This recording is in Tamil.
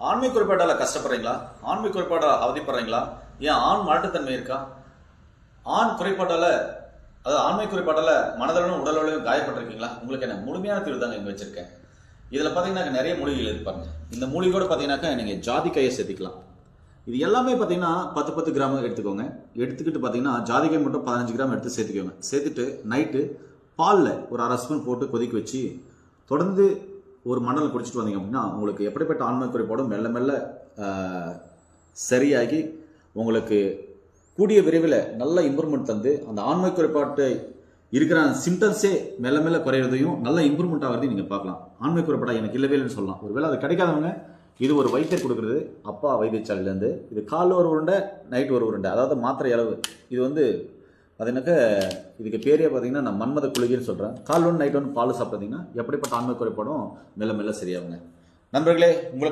ஆண்மை குறைபாட்டால கஷ்டப்படுறீங்களா? ஆண்மை குறைபாட்டால் அவதிப்படுறீங்களா? ஏன் ஆண் மரட்டுத்தன்மை இருக்கா? ஆண் குறைபாட்டால அதாவது ஆண்மை குறைபாட்டால் மனதளவும் உடலளவும் காயப்பட்டிருக்கீங்களா? உங்களுக்கு என்ன முழுமையான தீர்வு தாங்க இங்கே வச்சிருக்கேன். இதில் பாத்தீங்கன்னா நிறைய மூலிகைகள் இருப்பாங்க இந்த மூலிகையோட பார்த்தீங்கன்னாக்க நீங்கள் ஜாதிக்காயை சேர்த்துக்கலாம் இது எல்லாமே பார்த்தீங்கன்னா பத்து பத்து கிராம் எடுத்துக்கோங்க. எடுத்துக்கிட்டு பார்த்தீங்கன்னா ஜாதிக்காய் மட்டும் பதினஞ்சு கிராம் எடுத்து சேர்த்துக்கோங்க. சேர்த்துட்டு நைட்டு பாலில் ஒரு அரை ஸ்பூன் போட்டு கொதிக்க வச்சு தொடர்ந்து ஒரு மண்டலம் குடிச்சிட்டு வந்தீங்க அப்படின்னா உங்களுக்கு எப்படிப்பட்ட ஆண்மை குறைபாடும் மெல்ல மெல்ல சரியாகி உங்களுக்கு கூடிய விரைவில் நல்ல இம்ப்ரூவ்மெண்ட் தந்து அந்த ஆண்மை குறைபாட்டை இருக்கிற சிம்டம்ஸே மெல்ல மெல்ல குறையிறதையும் நல்ல இம்ப்ரூவ்மெண்ட் ஆகிறதையும் நீங்கள் பார்க்கலாம். ஆண்மை குறைபாடாக எனக்கு இல்லவே இல்லைன்னு சொல்லலாம். ஒருவேளை அது கிடைக்காதவங்க இது ஒரு வைத்தியர் கொடுக்குறது அப்பா வைத்தியசாலையிலேருந்து இது காலில் ஒரு உருண்டை நைட் ஒரு உருண்டை அதாவது மாத்திரை அளவு. இது வந்து பார்த்தீங்கன்னாக்க இதுக்கு பேரே பார்த்தீங்கன்னா நான் மன்மத குளிகைன்னு சொல்கிறேன் கால் ஒன்று நைட் ஒன்று பால் சாப்பிட்டீங்கன்னா எப்படிப்பட்ட ஆண்மை குறைபாடும் மெல்ல மெல்ல சரியாகுங்க. நண்பர்களே உங்களுக்கு